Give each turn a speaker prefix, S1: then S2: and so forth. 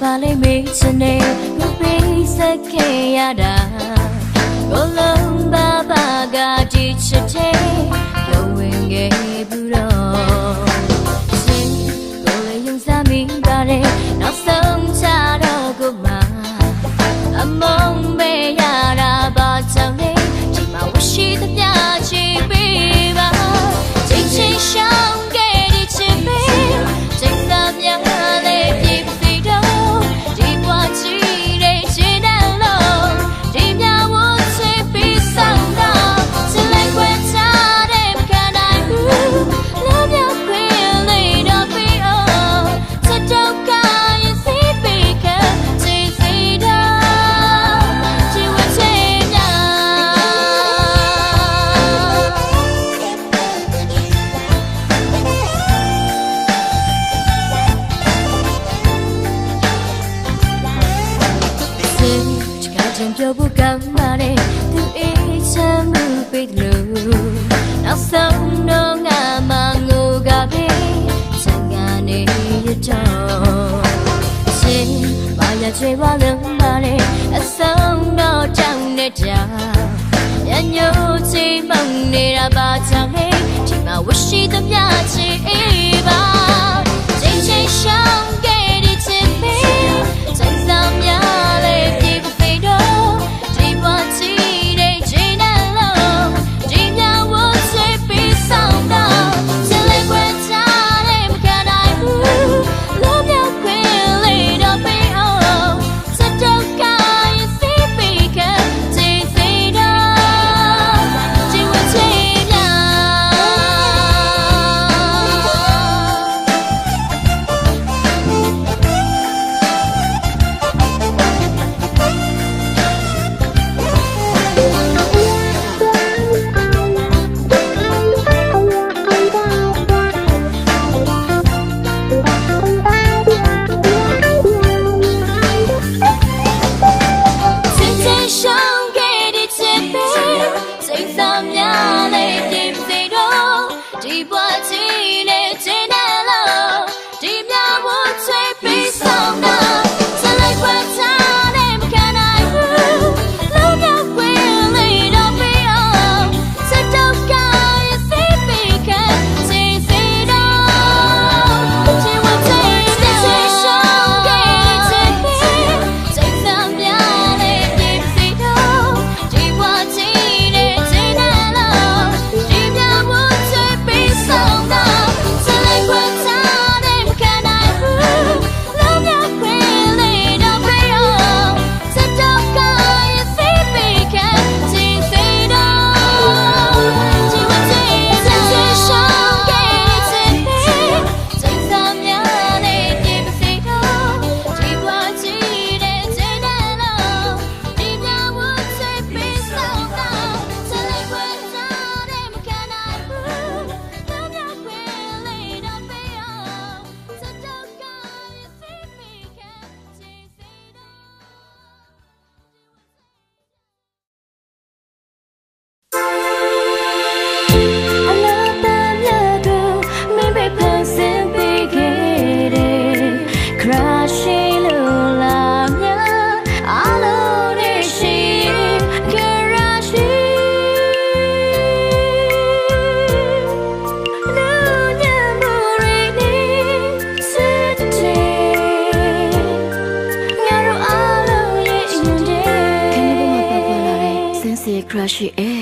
S1: ပါလိမ့်မေးချင်နေသူပြေးဆက်ခဲ့ရတာဘလုံးပါပါကကြည့်ချစ်တဲ့ ချုံပြောဖို့ကောင်းပါတယ်သူအေးချမ်းမှုပေးလို့နောက်ဆုံးတော့ငါမငိုကပဲစံကနေရတော့ရှင်ဘာရကျွေးပါလို့ပါတယ်အဆုံးတော့ကြောင်းနေကြရညိုချိန်မောင်းနေတာပါကြောင့်ဟဲ့ဒီမှာဝရှိသမျှချ What to crushy air.